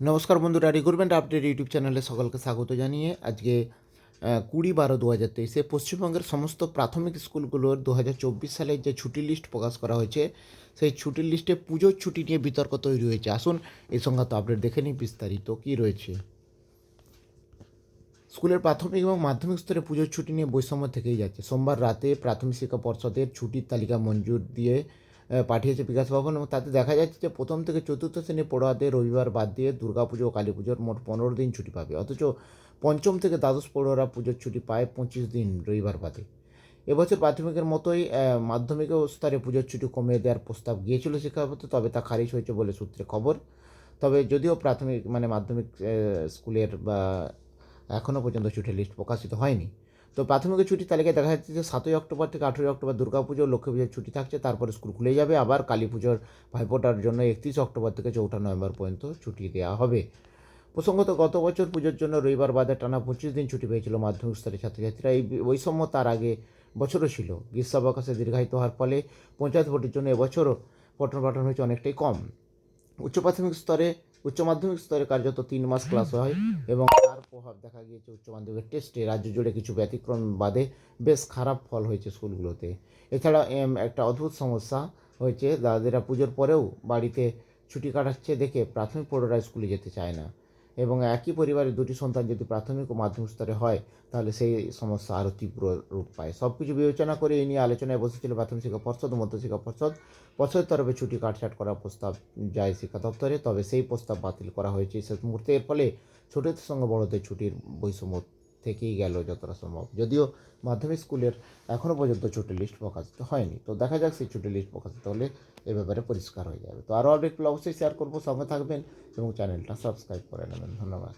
নমস্কার বন্ধুরা recruitment update YouTube চ্যানেলে সকলকে স্বাগত জানিয়ে আজকে কুড়ি বারো দু হাজার তেইশে পশ্চিমবঙ্গের সমস্ত প্রাথমিক স্কুলগুলোর দু হাজার চব্বিশ সালের যে ছুটির লিস্ট প্রকাশ করা হয়েছে, সেই ছুটির লিস্টে পুজোর ছুটি নিয়ে বিতর্ক তৈরি হয়েছে। আসুন, এই সংক্রান্ত আপডেট দেখে নিই, বিস্তারিত কী রয়েছে। স্কুলের প্রাথমিক এবং মাধ্যমিক স্তরে পুজোর ছুটি নিয়ে বৈষম্য থেকেই যাচ্ছে। সোমবার রাতে প্রাথমিক শিক্ষা পর্ষদের ছুটির তালিকা মঞ্জুর দিয়ে পাঠিয়েছে বিকাশ ভবন এবং তাতে দেখা যাচ্ছে যে প্রথম থেকে চতুর্থ শ্রেণির পড়ুয়াদের রবিবার বাদ দিয়ে দুর্গাপুজো ও কালী পুজোর মোট পনেরো দিন ছুটি পাবে। অথচ পঞ্চম থেকে দ্বাদশ পড়ুয়ারা পুজোর ছুটি পায় পঁচিশ দিন রবিবার বাদে। এবছর প্রাথমিকের মতোই মাধ্যমিক স্তরে পুজোর ছুটি কমিয়ে দেওয়ার প্রস্তাব গিয়েছিল শিক্ষাপত্র তবে তা খারিজ হয়েছে বলে সূত্রে খবর। তবে যদিও প্রাথমিক মানে মাধ্যমিক স্কুলের বা এখনও পর্যন্ত ছুটির লিস্ট প্রকাশিত হয়নি তো প্রাথমিক ছুটির তালিকায় দেখা যাচ্ছে যে সাতই অক্টোবর থেকে আঠেরোই অক্টোবর দুর্গাপুজো লক্ষ্মী পুজোর ছুটি থাকছে, তারপরে স্কুল খুলে যাবে, আবার কালী পুজোর ভাইফোঁটার জন্য একত্রিশ অক্টোবর থেকে চৌঠা নভেম্বর পর্যন্ত ছুটি দেওয়া হবে। প্রসঙ্গত, গত বছর পুজোর জন্য রবিবার বাদে টানা পঁচিশ দিন ছুটি পেয়েছিল মাধ্যমিক স্তরের ছাত্রছাত্রীরা। এই বৈষম্য তার আগে বছরও ছিল। গ্রীষ্মাবকাশে দীর্ঘায়িত হওয়ার ফলে পঞ্চায়েত ভোটের জন্য এবছরও পঠন পাঠন হয়েছে অনেকটাই কম। উচ্চ প্রাথমিক স্তরে উচ্চ মাধ্যমিক স্তরে কার্যত তিন মাস ক্লাস হয় এবং তার প্রভাব দেখা গিয়েছে উচ্চ মাধ্যমিক টেস্টে। রাজ্য জুড়ে কিছু ব্যতিক্রম বাদে বেশ খারাপ ফল হয়েছে স্কুলগুলোতে। এছাড়া এম, একটা অদ্ভুত সমস্যা হয়েছে। দাদাদেরা পুজোর পরেও বাড়িতে ছুটি কাটাচ্ছে দেখে প্রাথমিক পড়ুয়ারা স্কুলে যেতে চায় না। এবং একই পরিবারের দুটি সন্তান যদি প্রাথমিক ও মাধ্যমিক স্তরে হয়, তাহলে সেই সমস্যা আরও তীব্র রূপ পায়। সব কিছু বিবেচনা করে এই নিয়ে আলোচনায় বসেছিল প্রাথমিক শিক্ষা পর্ষদ ও মধ্যশিক্ষা পর্ষদ। পর্ষদের তরফে ছুটি কাটছাট করার প্রস্তাব যায় শিক্ষা দপ্তরে, তবে সেই প্রস্তাব বাতিল করা হয়েছে। শেষ মুহূর্তে এর ফলে ছোটদের সঙ্গে বড়দের ছুটির বৈষম্য থেকেই গেল যতটা সম্ভব যদিও মাধ্যমিক স্কুলের এখনও পর্যন্ত ছুটি লিস্ট প্রকাশিত হয়নি। তো দেখা যাক সেই ছুটি লিস্ট প্রকাশিত হলে এ ব্যাপারে পরিষ্কার হয়ে যাবে। তো আরও আপডেটগুলো অবশ্যই শেয়ার করব, সঙ্গে থাকবেন এবং চ্যানেলটা সাবস্ক্রাইব করে নেবেন। ধন্যবাদ।